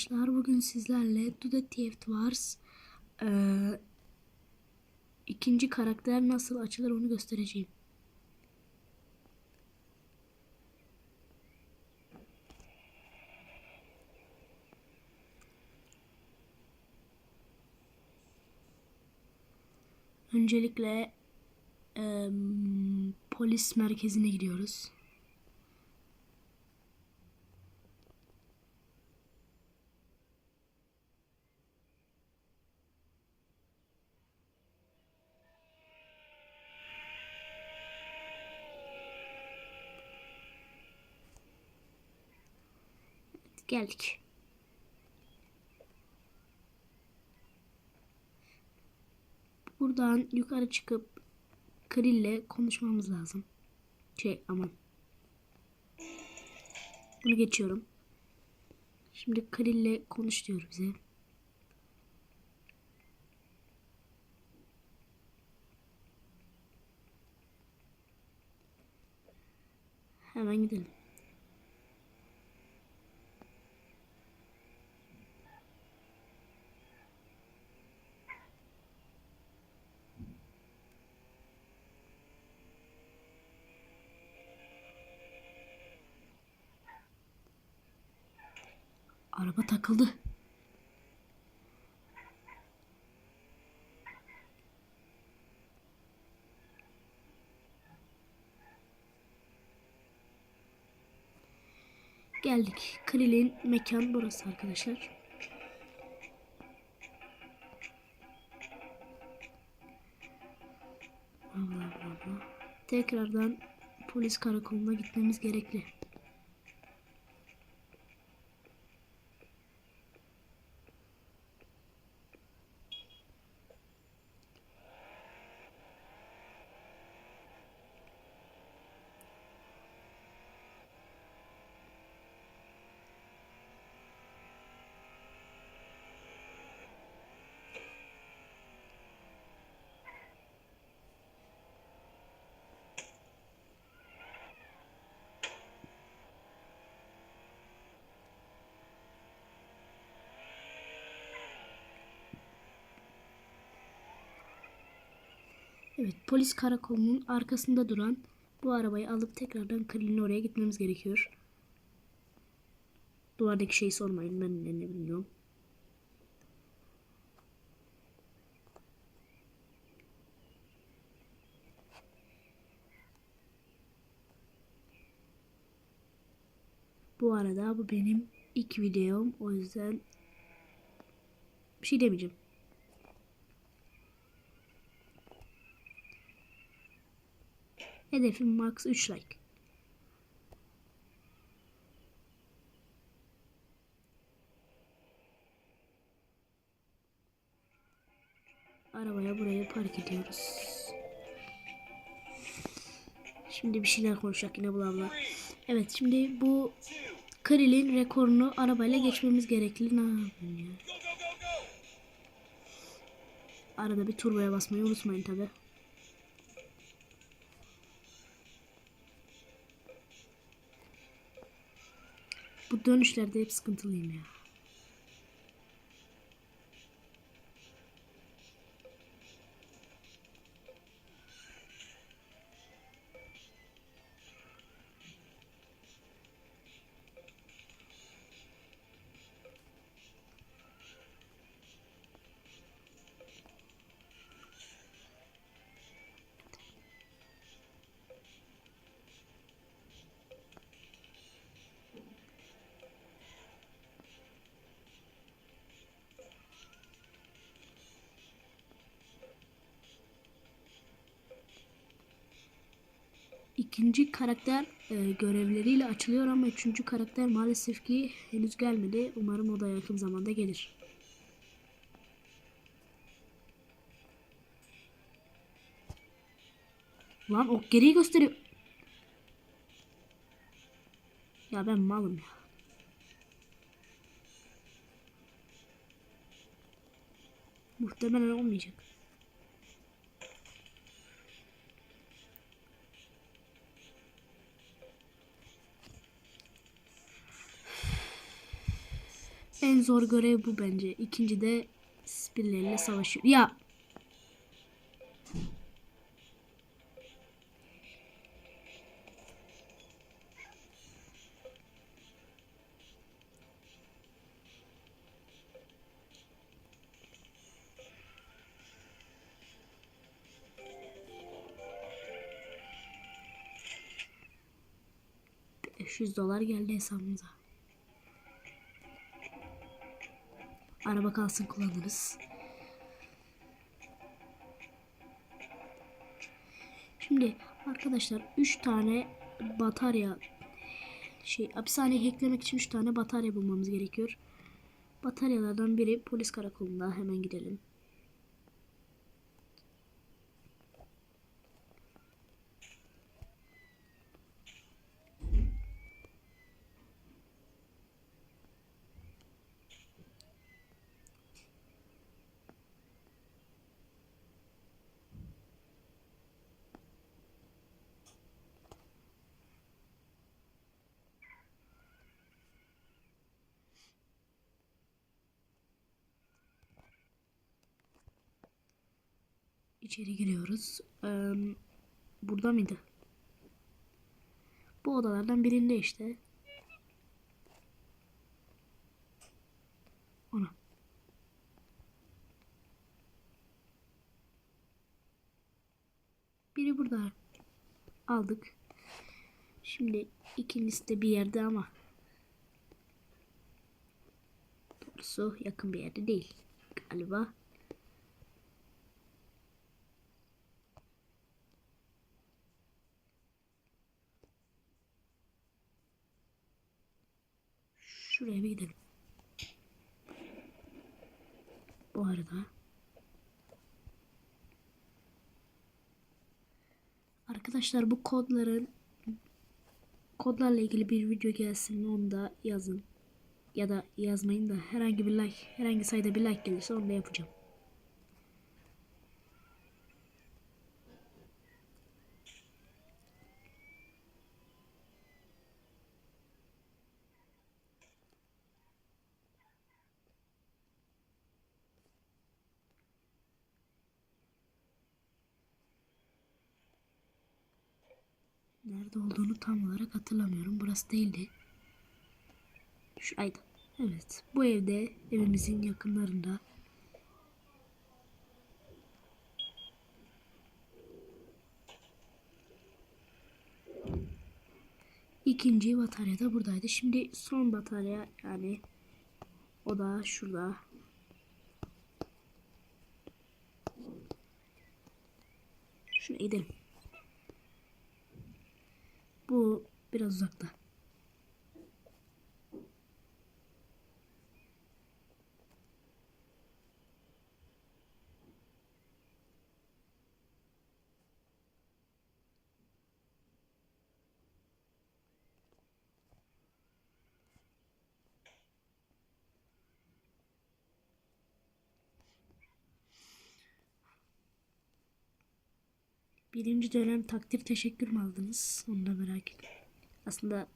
Arkadaşlar bugün sizlerle Duda Theft Wars eee, ikinci karakter nasıl açılır onu göstereceğim. Öncelikle eee, polis merkezine gidiyoruz. Geldik. Buradan yukarı çıkıp Krill'le konuşmamız lazım. Şey aman. Bunu geçiyorum. Şimdi Krill'le konuş diyor bize. Hemen gidelim. Araba takıldı. Geldik. Krill'in mekan burası arkadaşlar. Allah Allah. Tekrardan polis karakoluna gitmemiz gerekli. Evet, polis karakolunun arkasında duran bu arabayı alıp tekrardan Krill'in oraya gitmemiz gerekiyor. Duvardaki şeyi sormayın, ben ne, ne bilmiyorum. Bu arada bu benim ilk videom. O yüzden bir şey demeyeceğim. Hedefim max 3 like. Arabaya buraya park ediyoruz. Şimdi bir şeyler konuşacak yine bla bla. Evet şimdi bu Krill'in rekorunu arabayla geçmemiz gerekli. Ne yapayım ya? Arada bir turboya basmayı unutmayın tabi. Bu dönüşlerde hep sıkıntılıyım ya. İkinci karakter e, görevleriyle açılıyor ama üçüncü karakter maalesef ki henüz gelmedi. Umarım o da yakın zamanda gelir. Lan o geriyi gösteriyor. Ya ben malım ya. Muhtemelen olmayacak. Zor görev bu bence. İkinci de birileriyle savaşıyor. Ya ...500 dolar geldi hesabımıza. Araba kalsın kullanırız. Şimdi arkadaşlar 3 tane batarya şey hapishaneyi hacklemek için 3 tane batarya bulmamız gerekiyor. Bataryalardan biri polis karakolunda hemen gidelim. İçeri giriyoruz. Ee, burada mıydı? Bu odalardan birinde işte. Ona. Biri burada. Aldık. Şimdi ikincisi de bir yerde ama doğrusu yakın bir yerde değil galiba. Şuraya bir gidelim. Bu arada Arkadaşlar bu kodların kodlarla ilgili bir video gelsin onu da yazın. Ya da yazmayın da herhangi bir like, herhangi sayıda bir like gelirse onu da yapacağım. Nerede olduğunu tam olarak hatırlamıyorum. Burası değildi. Şuraydı. Evet. Bu evde evimizin yakınlarında. İkinci batarya da buradaydı. Şimdi son batarya yani o da şurada. Şuraya gidelim. Bu biraz uzakta. Birinci dönem takdir teşekkür mü aldınız? Onu da merak ediyorum. Aslında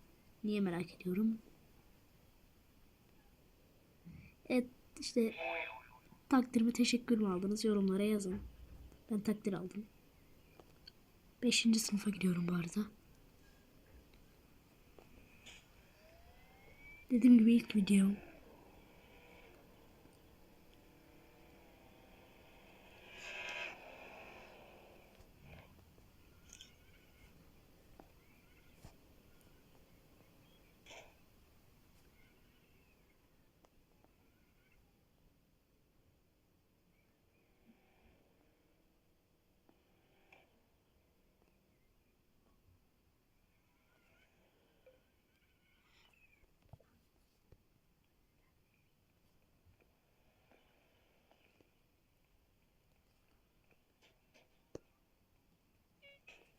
niye merak ediyorum? Evet işte takdir mi teşekkür mü aldınız? Yorumlara yazın. Ben takdir aldım. Beşinci sınıfa gidiyorum bu arada. Dediğim gibi ilk videom.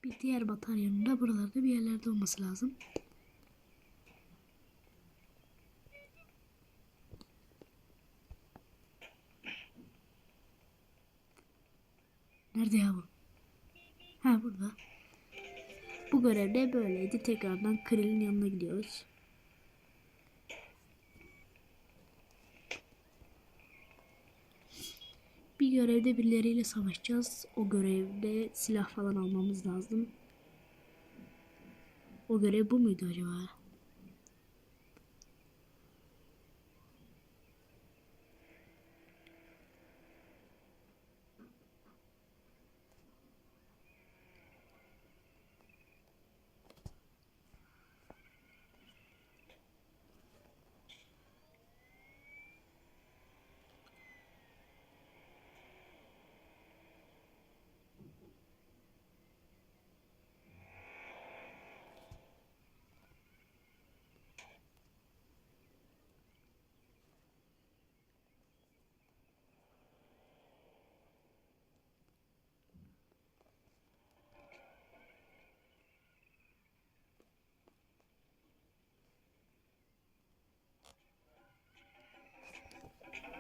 Bir diğer bataryanın da buralarda bir yerlerde olması lazım. Nerede ya bu? Ha burada. Bu görevde böyleydi. Tekrardan Krill'in yanına gidiyoruz. Bir görevde birileriyle savaşacağız. O görevde silah falan almamız lazım. O görev bu muydu acaba?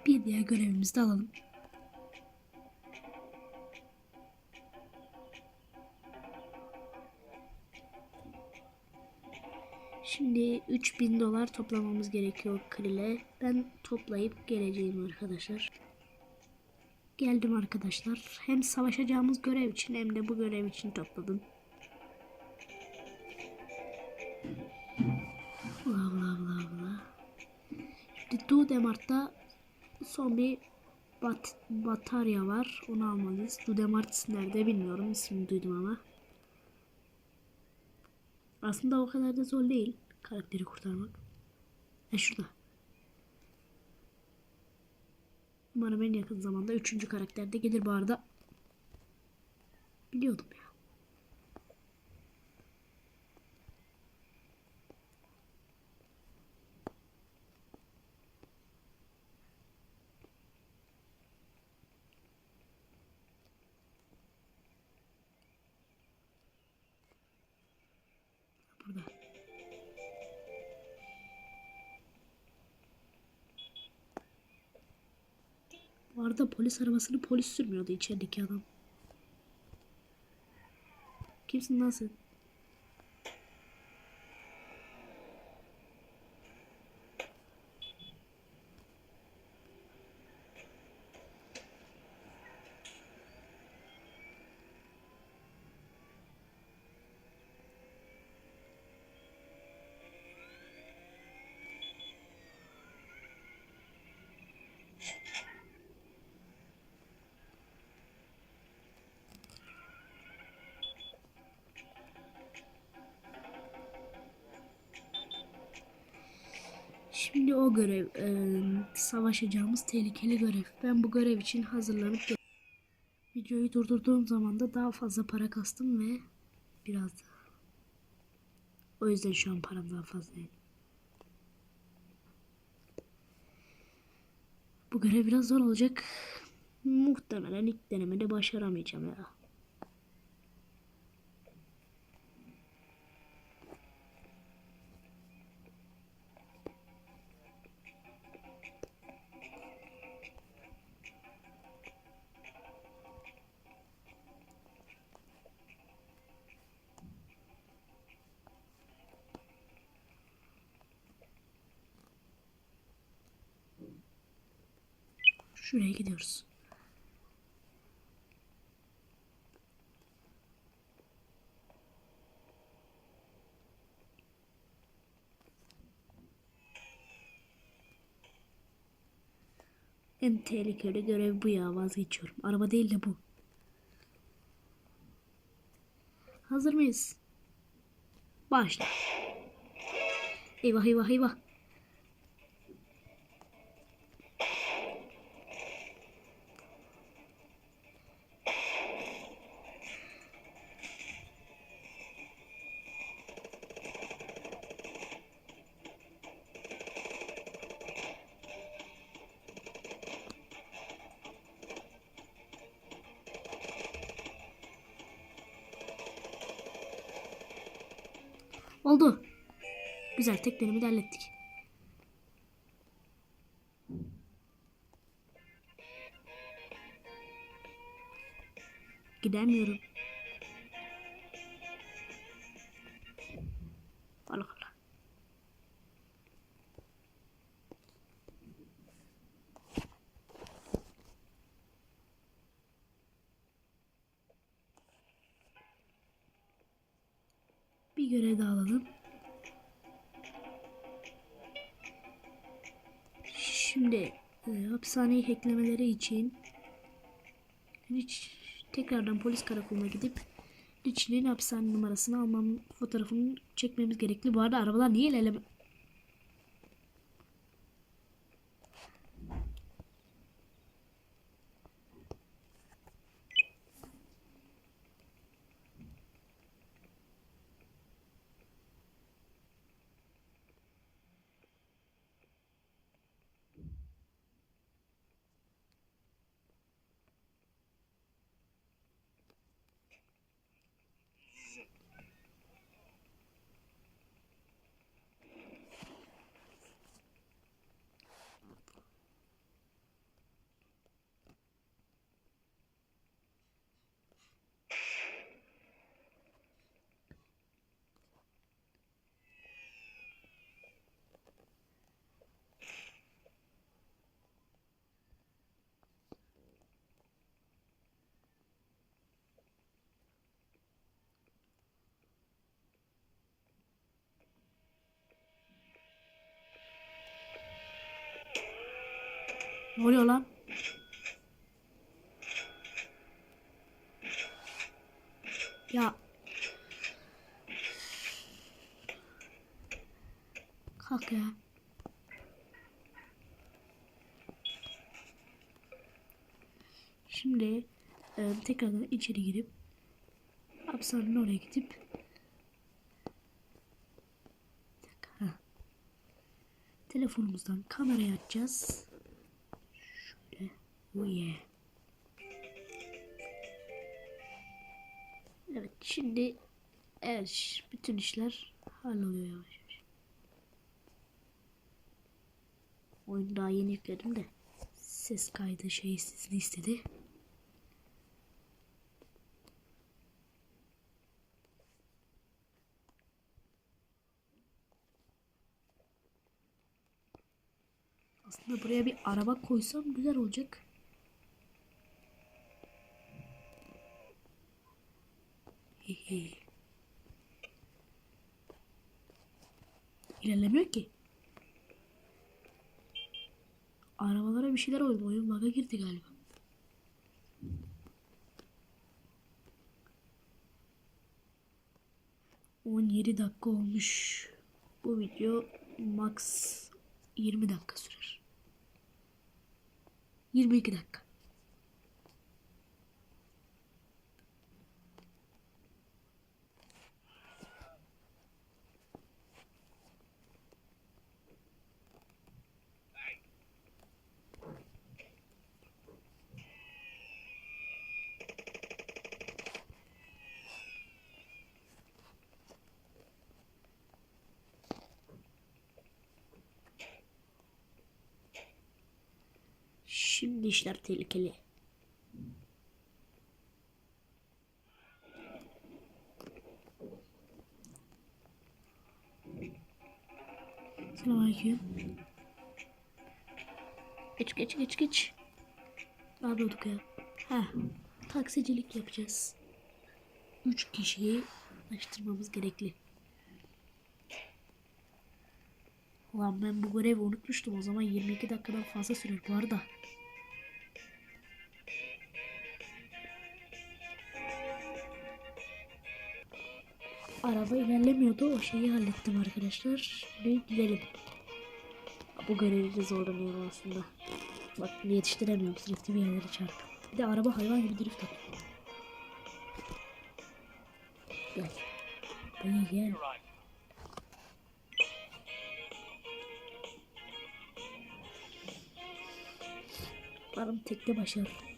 Bir diğer görevimizi de alalım. Şimdi 3000 dolar toplamamız gerekiyor Kril'e. Ben toplayıp geleceğim arkadaşlar. Geldim arkadaşlar. Hem savaşacağımız görev için hem de bu görev için topladım. Bla bla bla bla. Şimdi Dudemart'ta son bir bat batarya var. Onu almalıyız. Dudemart nerede bilmiyorum. İsmini duydum ama. Aslında o kadar da zor değil. Karakteri kurtarmak. E şurada. Umarım en yakın zamanda üçüncü karakter de gelir bu arada. Biliyordum ya. Arada polis arabasını polis sürmüyordu içerideki adam. Kimsin lan? Şimdi o görev, e, savaşacağımız tehlikeli görev. Ben bu görev için hazırlanıp videoyu durdurduğum zaman da daha fazla para kastım ve biraz da. O yüzden şu an param daha fazla. Bu görev biraz zor olacak. Muhtemelen ilk denemede başaramayacağım ya. Şuraya gidiyoruz. En tehlikeli görev bu ya vazgeçiyorum. Araba değil de bu. Hazır mıyız? Başla. Eyvah eyvah eyvah. güzel tek denemi de hallettik. Gidemiyorum. Allah Allah. Bir görev daha alalım. Şimdi e, hapishaneyi hacklemeleri için hiç tekrardan polis karakoluna gidip Richie'nin hapishane numarasını almam fotoğrafını çekmemiz gerekli. Bu arada arabalar niye ilerleme... Ne oluyor lan? Ya. Kalk ya. Şimdi e, tekrardan içeri girip hapishanenin oraya gidip telefonumuzdan kamerayı açacağız. Oh yeah. Evet şimdi evet bütün işler halloluyor yavaş yavaş. Oyunu daha yeni yükledim de ses kaydı şey sesini istedi. Aslında buraya bir araba koysam güzel olacak. İlerlemiyor ki. Arabalara bir şeyler oldu. Oyun bug'a girdi galiba. On yedi dakika olmuş. Bu video max 20 dakika sürer. 22 dakika. Şimdi işler tehlikeli. Selamünaleyküm. Geç geç geç geç. Ne yapıyorduk ya? Ha, taksicilik yapacağız. Üç kişiyi açtırmamız gerekli. Ulan ben bu görevi unutmuştum. O zaman 22 dakikadan fazla sürer bu arada. Araba ilerlemiyordu. O şeyi hallettim arkadaşlar. Şimdi gidelim. Bu görevi de zorlanıyorum aslında. Bak yetiştiremiyorum. Sürekli bir yerlere çarpıyor. Bir de araba hayvan gibi drift atıyor. Gel. Beni gel. Umarım tekte başarır.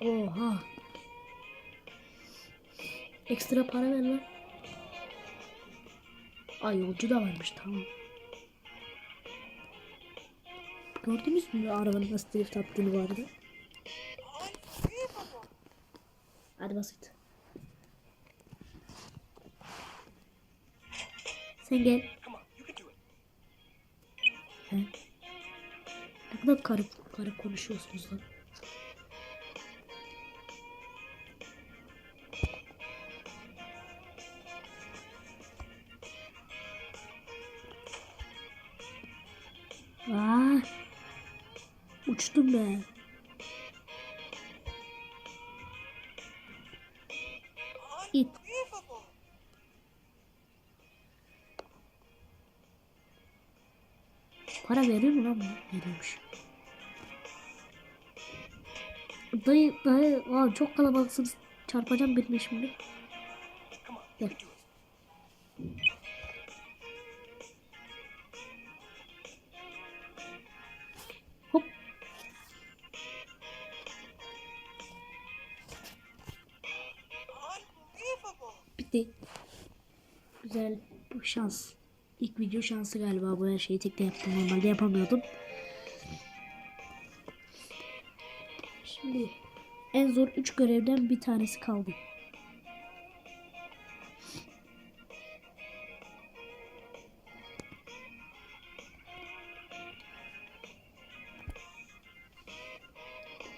Oha. Ekstra para ver lan. Ay yolcu da varmış tamam. Gördünüz mü arabanın nasıl drift attığını vardı? Hadi basit. Sen gel. He? Ne kadar garip, garip konuşuyorsunuz lan. Aa, uçtum be. İt. Para veriyor mu lan bu? Veriyormuş. Dayı, dayı, aa, çok kalabalıksınız. Çarpacağım birini şimdi. Gel. Şans. İlk video şansı galiba. Bu her şeyi tekte yaptım. Normalde yapamıyordum. Şimdi en zor 3 görevden bir tanesi kaldı.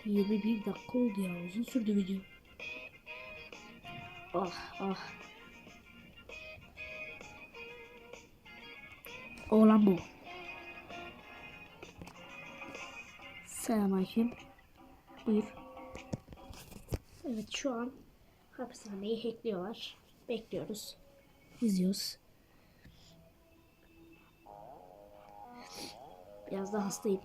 Yirmi bir dakika oldu ya. Uzun sürdü video. Ah ah. Oğlan bu. Selamünaleyküm. Buyur. Evet şu an hapishaneyi hackliyorlar. Bekliyoruz. İzliyoruz. Biraz da hastayım.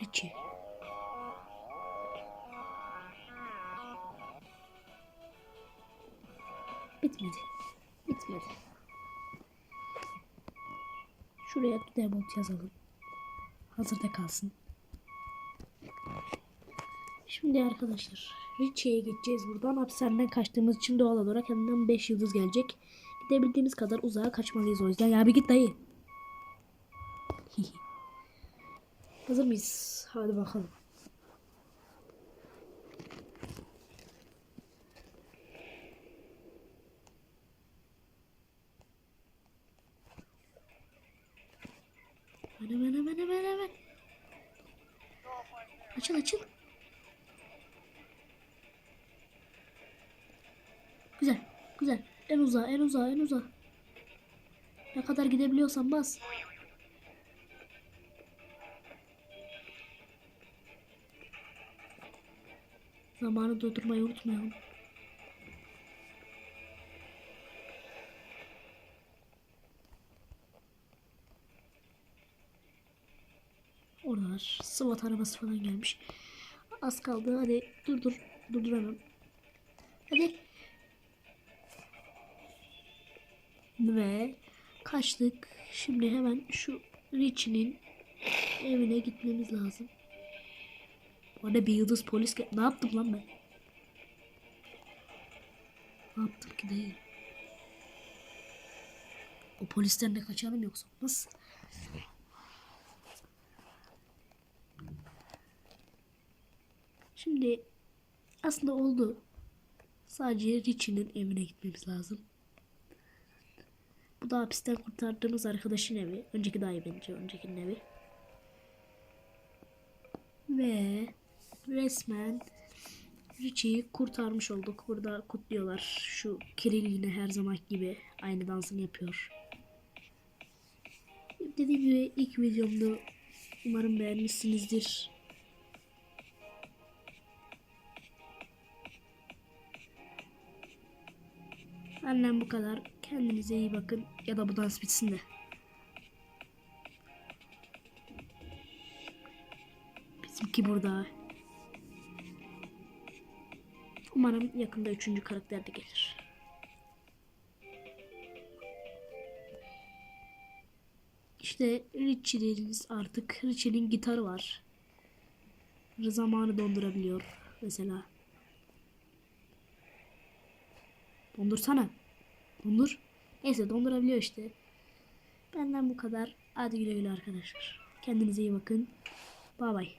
Richie. Bitmedi. Bitmedi. Şuraya debut yazalım. Hazırda kalsın. Şimdi arkadaşlar Richie'ye geçeceğiz buradan. Hapishaneden kaçtığımız için doğal olarak hemen 5 yıldız gelecek. Gidebildiğimiz kadar uzağa kaçmalıyız o yüzden. Ya bir git dayı. Hazır mıyız? Hadi bakalım. Hemen hemen hemen hemen hemen. Açıl açıl. Güzel güzel. En uzağa en uzağa en uzağa. Ne kadar gidebiliyorsan bas. Zamanı durdurmayı unutmayalım. Oralar SWAT arabası falan gelmiş. Az kaldı. Hadi dur dur. Durduramam. Hadi. Ve kaçtık. Şimdi hemen şu Richie'nin evine gitmemiz lazım. Orada bir yıldız polis Ne yaptım lan ben? Ne yaptım ki değil. O polisten de kaçalım yoksa nasıl? Şimdi aslında oldu. Sadece Richie'nin evine gitmemiz lazım. Bu da hapisten kurtardığımız arkadaşın evi. Önceki daha iyi bence. Öncekinin evi. Ve resmen Richie'yi kurtarmış olduk. Burada kutluyorlar. Şu Kirill yine her zaman gibi aynı dansını yapıyor. Dediğim gibi ilk videomdu. Umarım beğenmişsinizdir. Annem bu kadar. Kendinize iyi bakın. Ya da bu dans bitsin de. Bizimki burada. Umarım yakında üçüncü karakter de gelir. İşte Richie'leriniz artık. Richie'nin gitarı var. Zamanı dondurabiliyor mesela. Dondursana. Dondur. Neyse dondurabiliyor işte. Benden bu kadar. Hadi güle güle arkadaşlar. Kendinize iyi bakın. Bay bay.